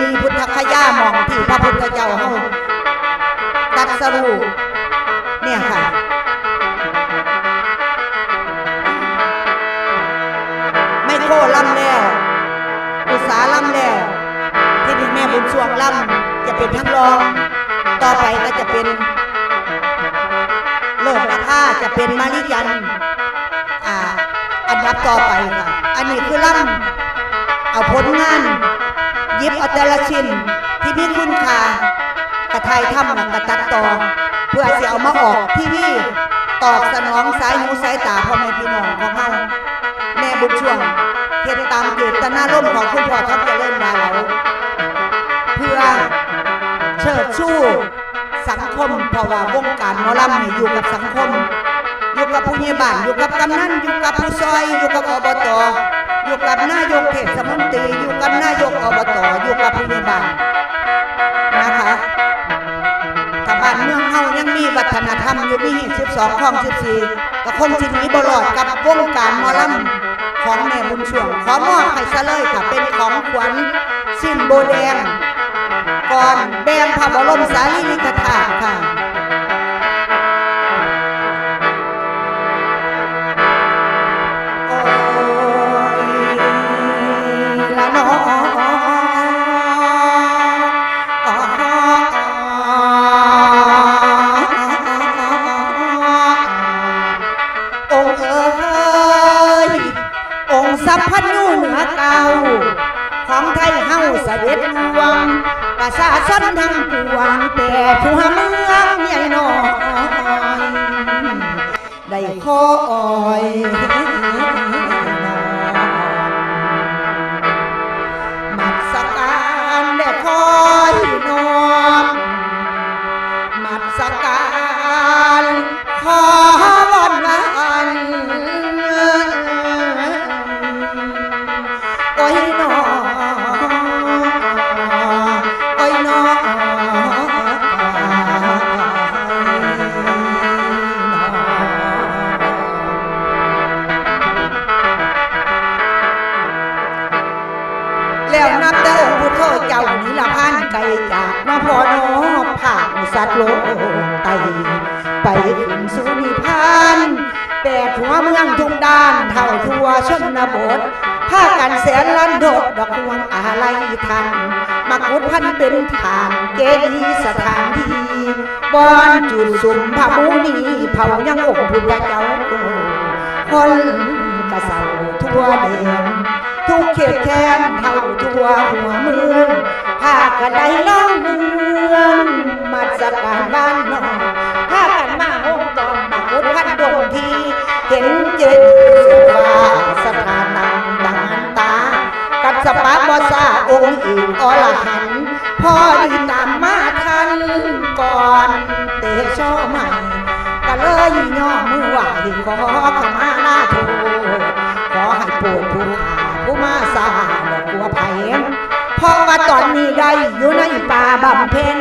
ดีพุทธคยาหมองที่พระพุทธเจ้าเฮาตัดสรู้เนี่ยค่ะไม่โค่ล่ำแล้ว อุตสาล่ำแล้ว ที่นี่แม่บุญช่วงล่ำจะเป็นทั้งรอง ต่อไปก็จะเป็น เลิศราคาจะเป็นมาริยันอ่าอันดับต่อไปค่ะ อันนี้คือล่ำเอาผลงาน ยิบเอาแต่ละชิ้นที่มีคุณค่ากระไทยทำแล้วกระตัดต่อเพื่อจะเอามาออกทีวีตอบสนองสายหูสายตาพ่อแม่พี่น้องของเฮาแม่บุญช่วงเฮ็ดตามเจตนาร่มของคุณพ่อทัพเจริญดาเราเพื่อเชิดชูสังคมเพราะว่าวงการหมอลำอยู่กับสังคม อยู่กับผู้ใหญ่บ้านอยู่กับกำนันอยู่กับผู้ซอยอยู่กับอบต อยู่กับนายกเทศมนตรีอยู่กับนายกอบตอยู่กับผู้ใหญ่บ้านนะคะถ้าบ้านเมืองเฮายังมีวัฒนธรรมอยู่มี12ข้อง14ก็คงสิหนีบ่รอดกับวงการมอลำของแม่บุญช่วงขอมอบให้ซะเลยค่ะเป็นของขวัญสิ้นโบแดงก่อนแดงพระบรมสารีริกธาตุค่ะ บ้านเท่าทั่วชนบทพากันแสนลันโดดดอกดวงอะไรทันมากุดพันเป็นฐานเจดีสถานที่บอนจุดสุมพระมูนีเผายังองค์พุทธเจ้าคนกระเสาทั่วเดนทุกเขตแค้นเท่าทั่วหัวเมืองภาคกันไดล่องเมืองมาสการบ้านนอกพากันมาองตอนมาคุดพันดงทีเห็นเย็น องค์อีกอรหันต์พอดีตามมาทันก่อนเตโชใหม่ก็เลยย่อมือไหวขอขมาลาโทษขอให้โปรดผู้ขาผู้มาสางและกลัวภัยเพราะว่าตอนนี้ได้อยู่ในป่าบำเพ็ญ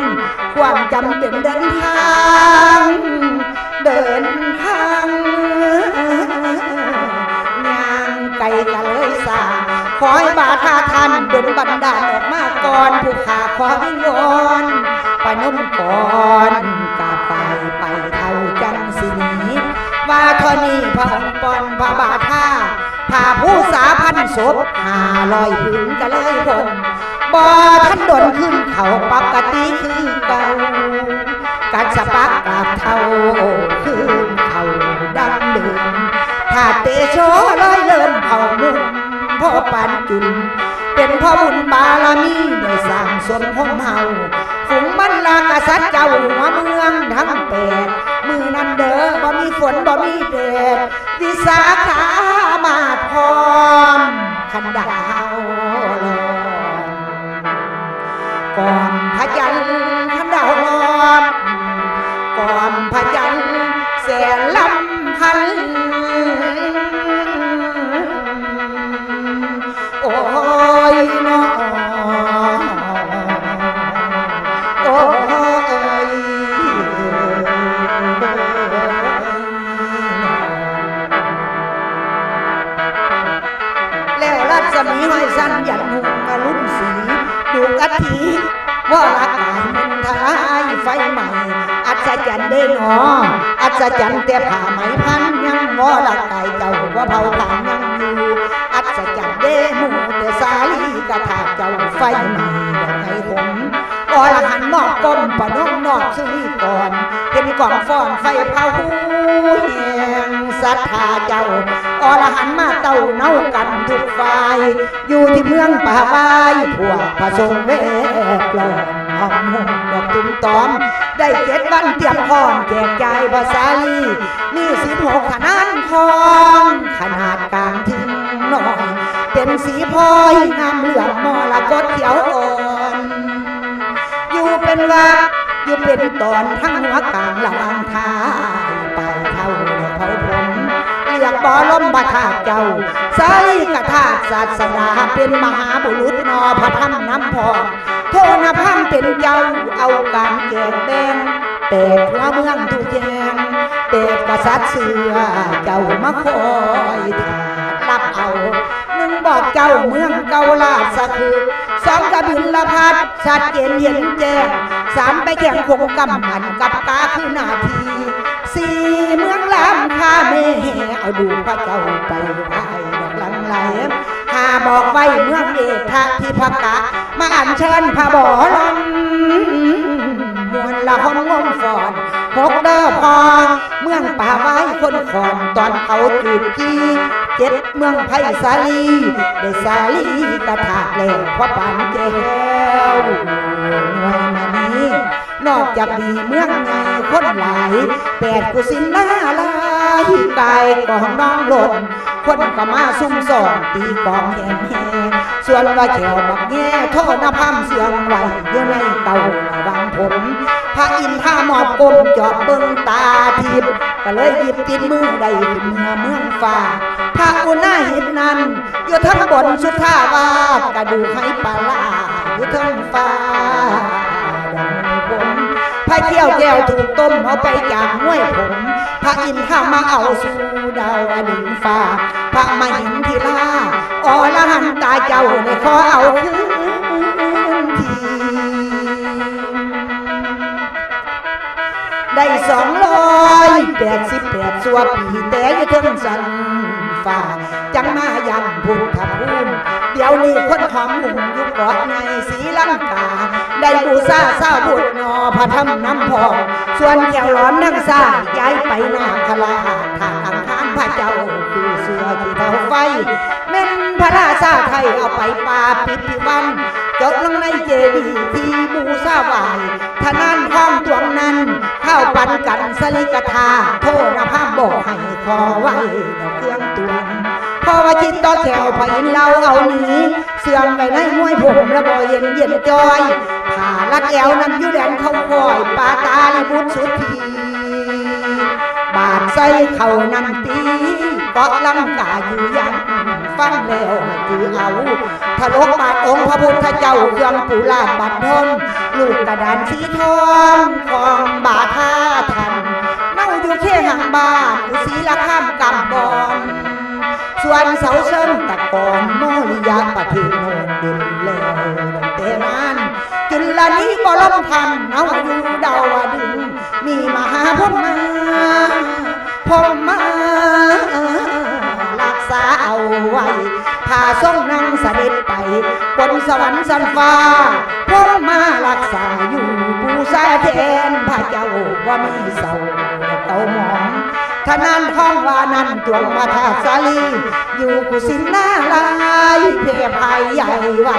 ความจำเป็นเดินทาง เดิน ขอให้บาทาทันดลบันดาลออกมาก่อนผู้ขาขอให้ย้อนปนมก่อนกาไปไปเท่าจังสิหนีว่าทอนี้พระองค์ปอนพระบาทาพาผู้สาพันศพหาลอยผืนกันเลยคนบ่ท่านดนขึ้นเขาปกติคือเก่ากัดสปักกราบเท่าคืนเขาดังเดิมถ้าเตโชลอยเลิ่มเผามุม พ่อปานจุน เป็นพ่อบุญบารมีได้สร้างสมของเฮาฝูงบรรลากษัตริย์เจ้าหัวเมืองทั้งแปดมือนั้นเด้อบ่มีฝนบ่มีแดดวิสาขามาพร้อมขันดาวลอก่อนพระจันทร์ มีห้อยสั้นยันหุงอรุณสีดูกะทิว่ารักกายมันทลายไฟใหม่ อัศจรรย์เด้หนอ อัศจรรย์แต่ผ้าไหมพันยังว่ารักกายเจ้าว่าเผาผลาญยังอยู่ อัศจรรย์เด้หมูแต่สาลีกระถาเจ้าไฟใหม่ดอกไม้ผมอรหันต์นอกก้มปะนมนอกซื้อก่อนเป็นกล่องฟ้อนไฟเผาหูแห่ง ศรัทธาเจ้าอรหันต์มาเต้าเน่ากันทุกฝ่าย อยู่ที่เมืองป่าบายพวกพระสงฆ์เวทล้อมหอมหงดอกตุ้มตอม ได้เจ็ดวันเตรียมพร้อมแจกจ่ายภาษาลีมีสิบหกขนาดทองขนาดกลางถึงนอยเป็นสีพลอยน้ำเหลืองมรกตเขียวอ่อนอยู่เป็นวักอยู่เป็นตอนทั้งหัวกลางหวังทา เรียกบอลมบาทาเจ้าสาลีกธาตุศาสนาเป็นมหาบุรุษนอพระธรรมน้ำพองโทนพัมเป็นเจ้าเอาการแจกแบงเปรตหัวเมืองทุกแยงเปรตกษัตริย์เสือเจ้ามาคอยถารับเอาหนึ่งบอกเจ้าเมืองเกาลาสะคือสองกระบินละพัดชัดเจนเห็นแจ้งสามไปแข่งคงกำหันกับกาคือนาทีสี่เมือง ลำคาเมแห่เอาดูพระเจ้าไปไหว้ดอกหลังไหลหาบอกไว้เมืองเอกทะที่พกะมาอัญเชิญพระบอลมมวลละหอมงมฟอนพกเด้อพอเมืองป่าไม้คนขอนตอนเขาจุดจีเจ็ดเมืองไผ่สาลีได้สาลีกระถาแล้วพระปานแก้วหน่วยมาน นอกจากมีเมืองไงคนหลายแปดกุสินหน้าลายกายกองน้องหล่นคนก็มาซุ่มส่องตีกองแหงแหงส่วนว่าแขวบักแง่โทษนภาพเสียงไหวอยู่ในเก่าระวังผมพระอินทราหมอบกลมจอบเบิ้งตาทิพย์ก็เลยหยิบติดมือได้เป็นเมือเมืองฟ้าพระอุณาหินนั้นอยู่ทั้งบนสุดท่าวากระดูกให้ปลาอยู่ทั้งฟ้าี้ยวแก้วถูกต้มเอาไปจากห้วยผม พระอินทรามาเอาสู่ดาวดึงฟ้า พระมหินทิลาอรหันตาเจ้าในขอเอาคืนทีได้สองร้อยแปดสิบแปดสัวปีแต่ยังถึงสันฝ่าจังมายังพุทธภูมิเดี๋ยวนี้คนหอมหุ่มอยู่เกาะในสีลังกา ได้บูซาซาบุตรนอพระธรรมน้ำพองส่วนแก้วร้อนนั่งซาย้ายไปหน้าคลาทางอังคารพระเจ้าคือเสือที่เท่าไฟแม่นพระราชาไทยเอาไปป่าปิดพิวันจบลงในเจดีย์ที่บูซาไหวายทนานห้องตวงนั้นเข้าปันกันสลิกทาโทษภาพบอกให้คอไว้ดอกเครื่องตวงพอว่าจิตต่อแถวพอินเราเอาหนีเสื่อมไปในห้วยผมระบอยเย็นเย็นจอย ผ่าลัดแอวนั้นยู่แดนเขาคอยปาตาลิบุตรสุดทีบาดใส่เข่านันตีเกาะลังกาอยู่ยังฟังแล้วให้ถือเอาทะลกบาดองค์พระพุทธเจ้าเครื่องปูลาดบัดทนลูกกระดานสีทองของบาท่าทันเน่าอยู่เข่หังบ้านอยู่สีละข้ามกำบอนส่วนเสาเสริมตะกอนโมริยาประเทศโนนด่น จุลนี้บรมทันเอาอยู่ดาวดึง มีมหาพรหมาพรหมารักษาเอาไว้พาทรงนั่งเสด็จไปบนสวรรค์สันฟ้าพรหมารักษาอยู่บูชาแทนพระเจ้าว่ามีเสาเต่าหมองทนานท้องวานันจวงมาทาสาลี อยู่กุสินนาลายเพภายใหญ่ไว้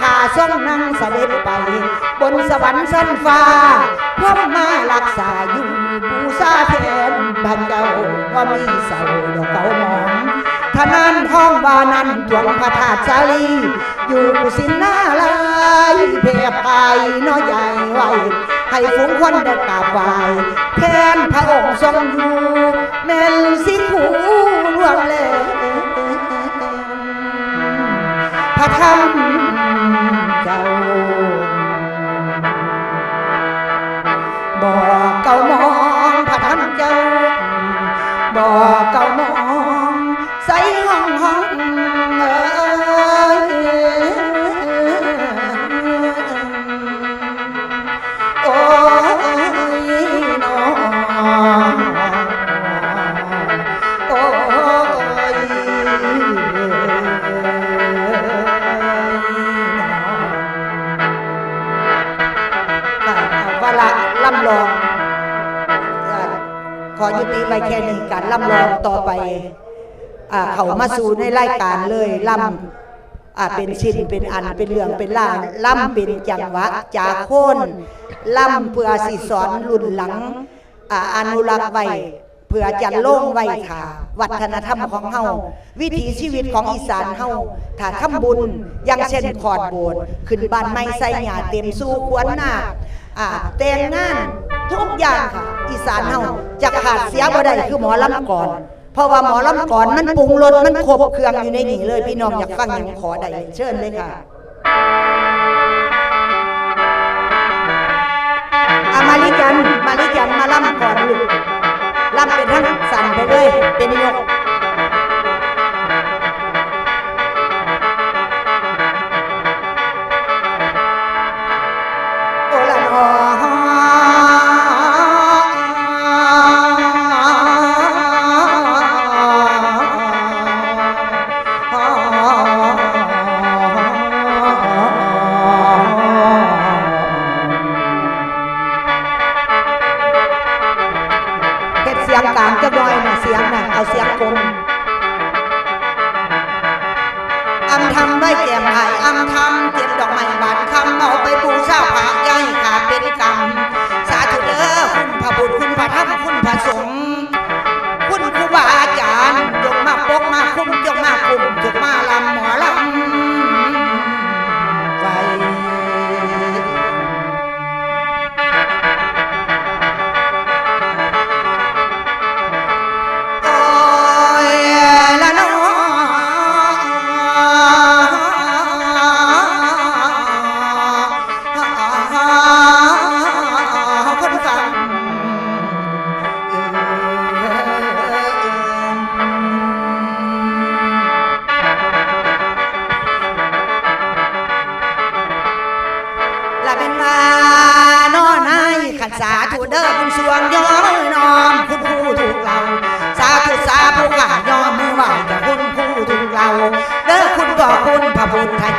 พาทรงนั่งเสด็จไป บนสวรรค์สันฟ้าพบมารักษาอยู่บูชาแทนพระเจ้าก็มีเสาดอกเก่าหมองทนานท้องวานันจวงพระธาตุสาลี อยู่กุสินนาลายเพภายน้อยใหญ่ไว้ให้ฝูงควันได้กราบไหว้แทนพระองค์ทรงอยู่แม่นสิคูล่วงแล้วพระธรรม บอ ล่ำลองต่อไปอเขามาสู่ในรายการเลยล่ำเป็นชิ้นเป็นอันเป็นเรื่องเป็นล่างล่ำเป็นจังหวะจากโคนล่ำเพื่อสิสอนรุ่นหลังอานุรักษ์ไว้เพื่อจะโล่งไว้ค่ะ วัฒนธรรมของเฮาวิถีชีวิตของอีสานเฮาถ้าทำบุญย่างเช่นขอดโบสถ์ขึ้นบ้านไม้ใส่หญ้าเต็มสู่ควนหน้าแต่งงาน ทุกอย่างค่ะ อีสานเฮาจะขาดเสียบ่ได้คือหมอลำก่อน เพราะว่าหมอลำก่อนมันปรุงรสมันครบเครื่องอยู่ในนี้เลย พี่น้องอยากฟังอย่างขอได้เชิญเลยค่ะอามาลิกันมาลิกันมาลำก่อนลูกลำเป็นทั้งสั่นไปเลยเป็นยก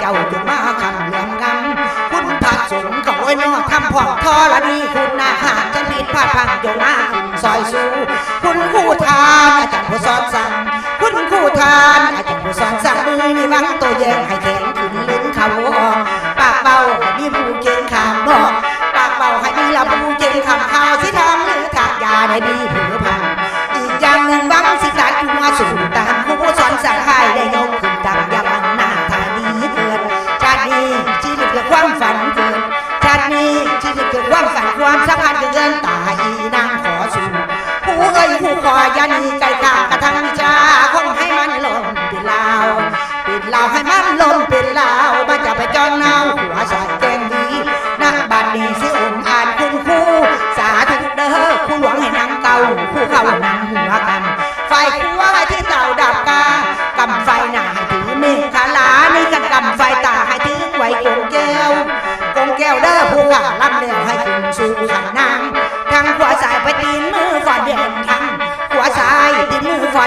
เจ้าจงมาคำเหลี่ยมกำคุณพระสงฆ์ก็ไว้นอทำพ่องทอละนีคุณนาหาจะผิดพลาดพังจงมาขึ้นซอยสู้คุณครูทานอาจารย์ผู้สอนสั่งคุณครูทานอาจารย์ผู้สอนสั่งมือนี่วังตัวแยงให้แข็งขึ้นลิ้นเขาออกปากเบาให้มีผู้เก่งขามบอกปากเบาให้มีลำผู้เก่งขามข่าวสิทำหรือถักยาได้ดี ผู้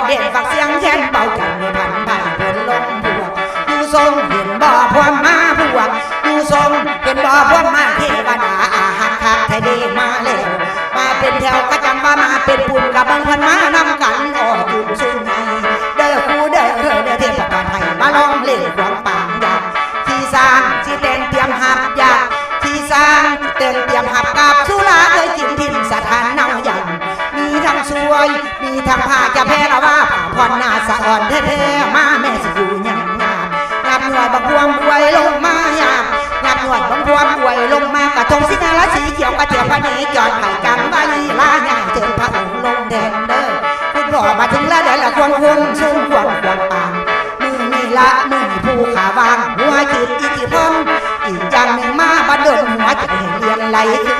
เด่นฝักเสียงแทนเบาจังในพันผ่านเพิ่นลงพวกอยู่ทรงเห็นบ่อพวมมาพวกอยู่ทรงเห็นบ่อพวมมาเทวดาอาหักคักไทยเดมาแล้วมาเป็นแถวก็จำว่ามาเป็นปุ่นกับบังพันมานำกัน ผ้าจะแพ้ละว่าผ่าพรหน้าสะอ่อนแท้ๆมาแม่สิอยู่ยังงามงับหน่วยบักพวงบวยลงมายามงับหนวดบังพวงอวยลงมากระทงสินาละสีเขียวกระเทียมพระเนจรไข่กังใบลาหน้าเจิญพระองค์ลงแดนเด้อคุณพ่อมาถึงแล้วเดี๋ยวละควงควงชุ่มควงควงปางมือนี่ละมือผู้ขาวางหัวจิตอิทธิพลอีกอย่างหนึ่งมาบัดดลหัวใจเรียนไหลคือ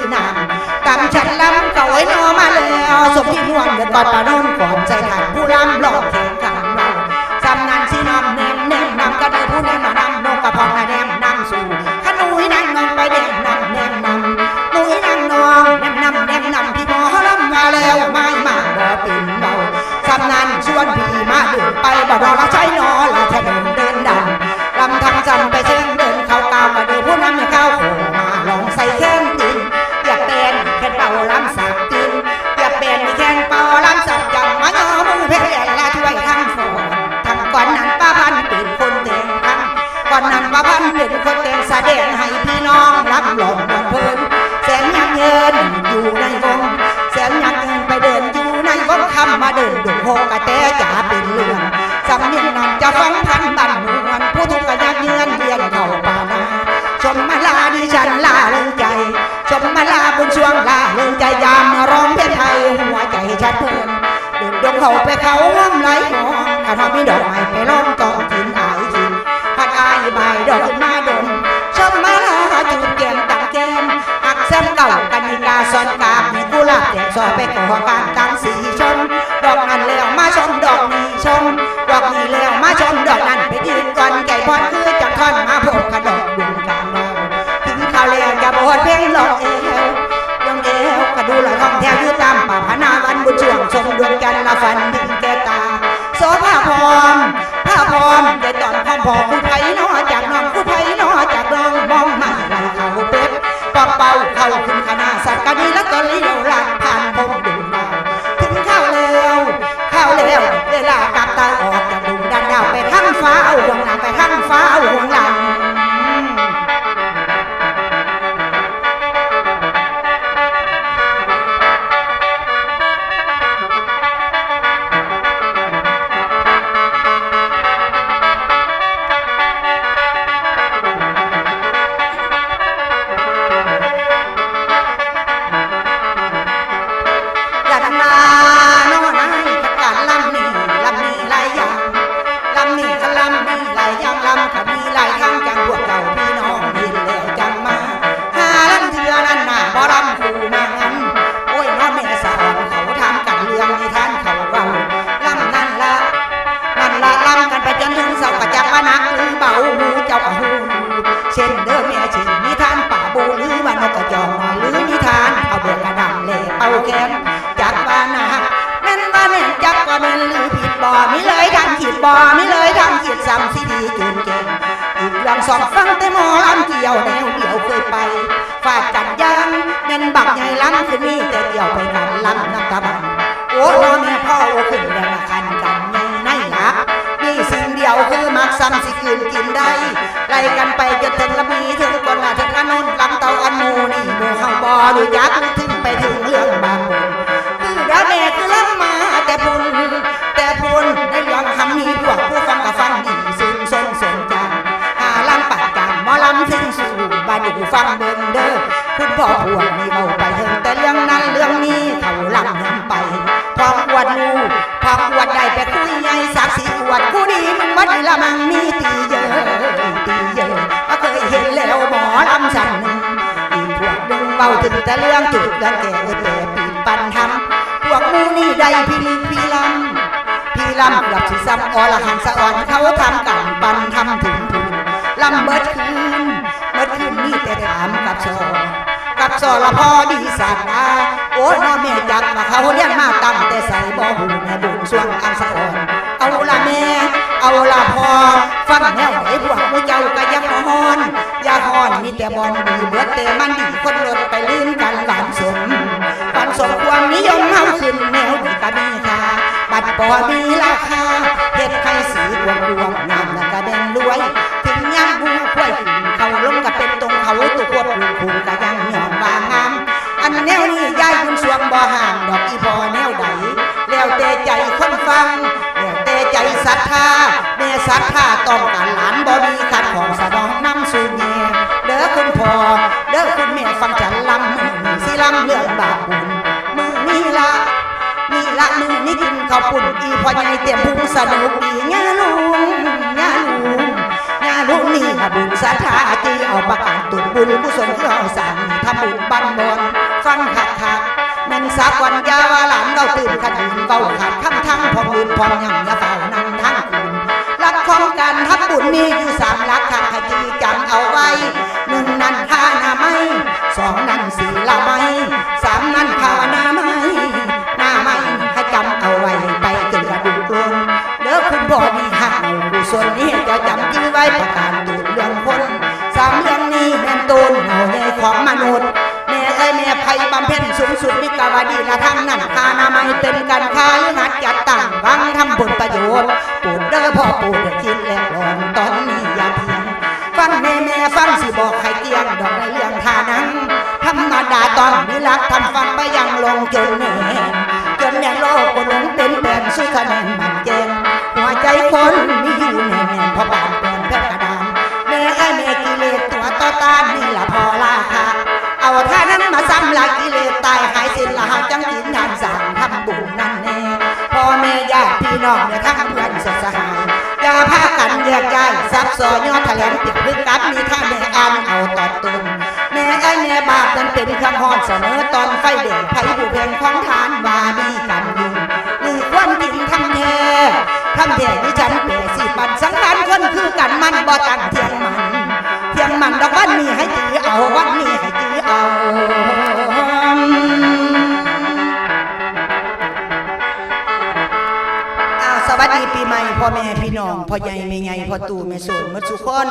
ก่อนปานนก่อนใจขันผู้ร่ำหลอก ไปก่อการตั้งสีชมดอกนั้นแล้วมาชมดอกนี้ชม ดอกนี้แล้วมาชมดอกนั้นไปยืนก่อนใจพอดคือจังท่อนมาพบขดอกดวงกลางดาถึงข้าวแล้วจะบดเพลงหลอกเอวยองเอวกระดูละท่องแถวอยู่ตามป่าพนาวันบุญช่วงชมดวงจันละฟันถึงแกตาโสภาพรผ้าพรใจตอนพร้อมพอผู้ไผ่น หรือยักษ์ถึงไปถึงเรื่องบางบุญคือดาแม่คือล้ำมาแต่พุนแต่พุนในเรื่องคำนี้พวกผู้ฟังก็ฟังดีซึ่งสนสนจังหาลำปัดกันหมอลำถึงสู่บาดูฟังเบิ่งเด้อคุณพ่อพวกนี้เบาไปเถิงแต่เรื่องนั้นเรื่องนี้เขาลำนำไปพออวดลูพออวดได้ไปคุยใหญ่สักสีอวดผู้ดีมันวัดละมังมีตีเยอะตีเยอะก็เคยเห็นแล้วหมอลำสั่ง เบาถึงแต่เรื่องจุดเรื่องแก่แต่ปีนปันทำพวกมูนี่ได้พี่ลึกพี่ลำพี่ลำกับสิซ้ำอรหันสะอ่อนเขาทำกันปันทำถึงถึงลำเบิดคืนเบิดคืนนี่แต่ถามกับซอกับซอละพอดีสัตาโอ้ยน้อแม่จักว่าเขาเลี้ยงมาตั้งแต่ใส่บ่หูแม่บุญส่วงอันสะอ่อนเอาละแม่ เอาละพอ ฟังแนวไหนพวกมูเจ้าก็ยังฮอนยาฮอนมีแต่บอลดีเบิดแต่มันดีคนรถไปลืมกันหวานสมหวานสมความนิยมเฮาขึ้นแนวดีกะมีค่าบัตรปอมีราคาเฮ็ดใครสีกวงดวงงามแล้วก็แดงรวย ถึงย่างบูควายขึ้นเขาลงก็เป็นตรงเขาตุกวดลูกคุณก็ยังหยอนว่างาม อันแนวนี้ยายคุณสวงบ่ห่างดอกอีพอ ศรัทธาแม่ศรัทธาต้องการหลานบ่มีขัดของสนองน้ำสู่แม่เด้อคุณพ่อเด้อคุณแม่ฟังฉันลำมือสิลำเรื่องบาปบุญมือนี้ละนี่ละมือนี้กินข้าวปุ่นอีพ่อใหญ่เตรียมพุงสนุกดีงาลุงงาลุงงาลุงนี่บุญศรัทธาจีเอาประกาศตุนบุญกุศลที่เราสั่งทำบุญบันบนฟังคักคักๆแม่นสักวันยาวาหลานเราตื่นขัดยืนเบาขัดคำทั้งพอมืนพองยังยาเฝ้านำทั้ง ของการทับุญมีอยู่สามหลักขัดขจีจำเอาไว้หนึ่งนั้นทานาไม่สองนั้นศีลไม่ สุดวิกาวดีละทั้งนั้นทานามัยเป็นกันคายหัดจัดตั้งวังทำบุญประโยชน์ปูดเด้อพ่อปูดคิดแล้หลอตอนนี้ยาเพียงฟังแม่แม่ฟังสิบอกให้เตียงดอกในเรื่องทานั้นธรรมดาตอนนี้รักทำฟังไปยังลงจนแน่จนแน่โลกบนหลงเป็นแบนสุขแนนมันเจนหัวใจคนมีอยู่แน่พอบาน จังกินงานสั่งทำบุญนั่นแน่พ่อแม่ญาติพี่น้องเนี่ยทั้งเพื่อนสหายอย่าพากันแยกย้ายซับซ้อนยอดแถลงติดพึกกับมีท่าแม่อ่านเอาตอนตุนแม่ไอ้แม่บาปนั้นเป็นคำฮอนเสมอตอนไฟเด่นไผ่ผู้เพลงของทานวามีกันยู่นี่ควรกินทำแท้ทำแท้ที่ฉันเปรสิบันสังขารคนคือกันมันบ่ตั้งเทียงมันเทียงมันดอกวันนี้ให้จือเอาวันนี้ให้จือเอา น้องพ่อใหญ่แม่ใหญ่พ่อตู่แม่สูนมาสุกคน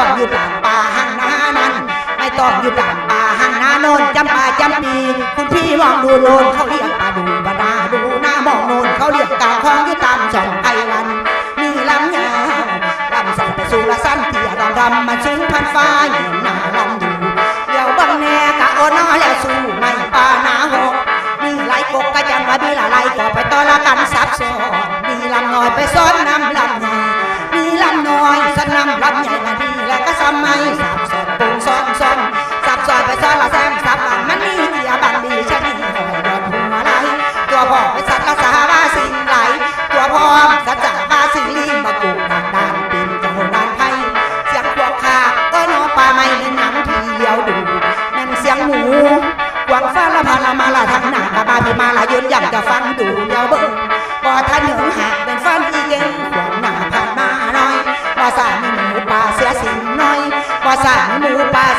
ต้องอยู่ตามป่าหางนานั้น ไม่ต้องอยู่ตามป่าหางนานนจำป่าจำปีคุณพี่มองดูโลนเขาเรียกป่าดูบาดาดูหน้ามองโนนเขาเรียกกาคองอยู่ตามช่องไอวันมีลำยาวลำสั่นไปสู่ละสั้นเตียดำดำมันสูงพันฟ้าเห็นหน้าลำอยู่เดี๋ยวบังแน่กะโอนอแล้วสู้ไม่ป่าหนาหกมีไหลกบกะจังว่ามีละไหลก็ไปต่อละกันซับซ้อน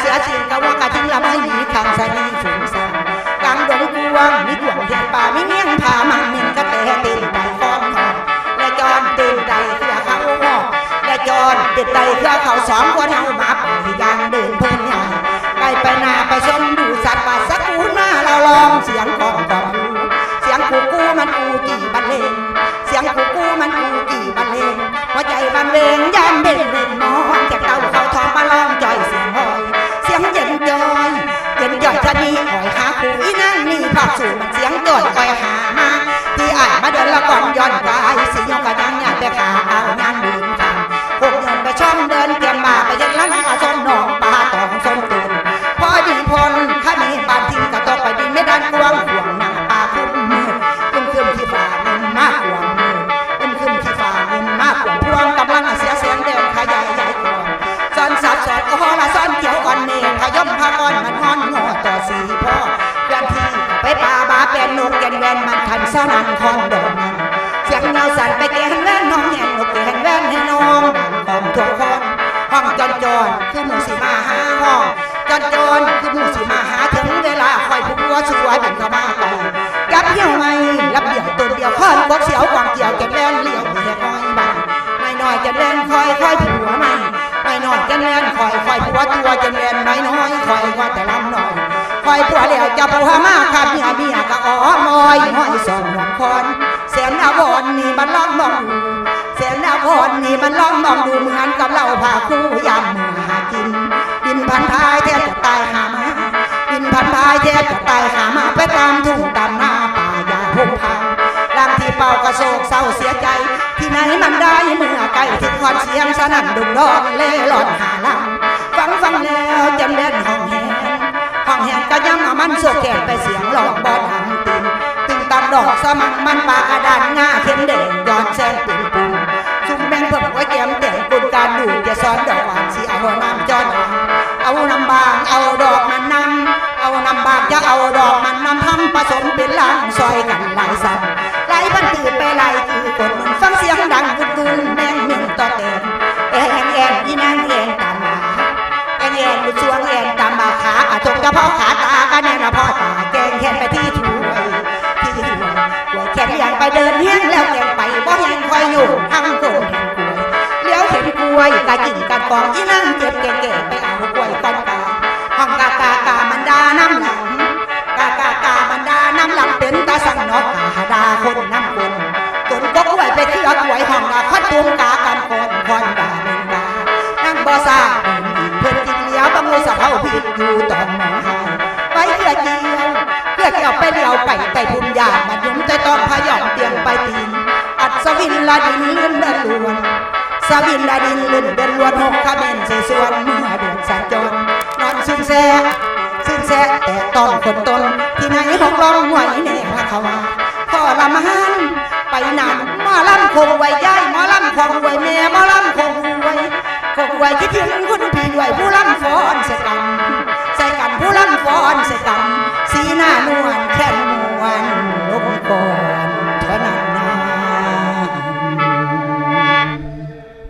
เสียสิ่งกะว่ากะทิ้งละไม่มีทางใส่ในฝูงสังกลางดงกวางมีดวงเทียนป่ามีเงี้ยงผามังมินกระแตตีนไตฟ้อนทองและจอนตีนไตเพื่อเขาหอกและจอนติดไตเพื่อเขาสองคนเอามาไปยางเดินเพิ่นใหญ่ไปไปหน้าไปชมดูสัตว์ป่าสักกูหน้าเราลองเสียงกองกองดูเสียงกูกูมันกูจีบรรเลงเสียงกูกูมันกูกี่บรรเลงหัวใจบรรเลง ละก่อนย้อนกายสิยกกระยังยานไปขาเอายานเดินทางพวกเดินไปช่องเดินเตรียมมาไปยันละนาส้มหนองปลาตองสมตุนพอดีพลข้ามีบานทิ้งกระตกไปดินไม่ดันกวางห่วงหน้าปลาคุ้มมืดขึ้นขึ้นที่ฝ่ามันมากกว่ามืดขึ้นขึ้นที่ฟ้าเงินมากกว่าพวงกำลังเสียเสียงเดินขยายใหญ่กว่าซ้อนสับสอนโอ้โหละซ้อนเขียวอ่อนเนขย่มพาอ่อนมันฮ้อนงอต่อสีพ่อเพื่อนที่ไปป่าบาเป็นนกแกนแวนมันคันสนันคอนดอกนั้ นเสียงเงาสั่นไปแกนแว่นน้องแหงนกแกนแว่นให้น้องดังกองทั่วคอนห้องจอนจอนคือหมูสีมาหาห้องจอนจอนคือหมูสีมาหาถึงเวลาคอยผัวช่วยเป็นเข้ามาไปยับเหี่ยวไม่รับเดี่ยวตัวเดียวข้อนบกเสียวกวางเกี่ยวแกนแว่นเลี้ยวเมียคอยบ้านนายน้อยจะเล่นคอยคอยผัวไม่นายน้อยจะเล่นคอยคอยผัวตัวจะเล่นน้อยน้อยคอยว่าแต่ลำน้อยคอยผัวเลียวจะผัวมาขับเมียเมียก็อ๋อมอยห้อยสองหัวคอน สียงอาวรนี่มันร้องมองดูเสียงอาวรนี่มันร้องมองดูเหมือนกับเราพาคู่ยำมือหากิน ดินพันท้ายแทบจะตายหามาดินพันท้ายแทบจะตายหามาไปตามทุ่งตามนาป่ายาพงพางลางที่เป่ากระโศกเศร้าเสียใจ ที่ไหนมันได้เมื่อไกลถึงควันเสียงสนั่นดุงดอนเล่หลอนหาลังฟังฟังแล้วจำเล่นห้องแหนห้องแหนก็ยังเอามันโศกแก่ไปเสียงหลอกบอด ดอกสมังมันปากระดานง่าเข้มเด่นยอนแซงปิ่นปูซุ่มแบงเพิ่มไว้แก้มแต่งกุนการดูจะซ้อนดอกหวานสีเอาน้ำจอนเอาน้ำบางเอาดอกมันนำเอาน้ำบางจะเอาดอกมันนำทำผสมเป็นลางซอยกันหลายสันหลายพันตื่นไปหลายคือคนฟังเสียงดังกุนกุนแมงมินต่อเต็มแอนแอนอีนางแอนตามมาแอนแอนบุญสวงแอนตามมาขาอาจงกระเพาะขาตากันแน่ละเพ่อตาแกะกิ่งกอีนั่งเจ็บแก่ๆไปเอากล้วยก้อนกาห้องกากากามันดาน้ำหลังกากากามันดาน้ำหลังเป็นตาสั่งนอกกาดาคนน้ำคนตนก็กล้วยไปเที่ยวกล้วยห้องดาคัดตุมกากันคอนคอนดาเมนดานั่งบ่ซาเพิ่นกินเลี้ยวบะมูสะเทาผิดอยู่ตอนหนองหายไปเพื่อเกี่ยวเพื่อเกี่ยวไปเลี้ยวไปไต่พุ่มยามันยุ่มใจต้องพยองเตรียมไปตีนอัศวินละดินลื่นเดินลวน ซาบินดาดินลุนเดินลวนหกขาเมนสีส่วนเมื่อเดือนสัญจรนอนซึ่งแซ่ซึ่งแซ่แต่ต้องคนตนที่ไหนของร้องหวแน่พระเขามาพ่อละมันไปหนำหมอล่ำคงไวย่ายหมอล่ำคงไหวแม่หมอล่ำคงไว้คงไว้ที่ถึงคุณพี่ด้วยผู้ล่ำฟ้อนเสกันใส่กันผู้ล่ำฟ้อนเสกันสีหน้านวลแ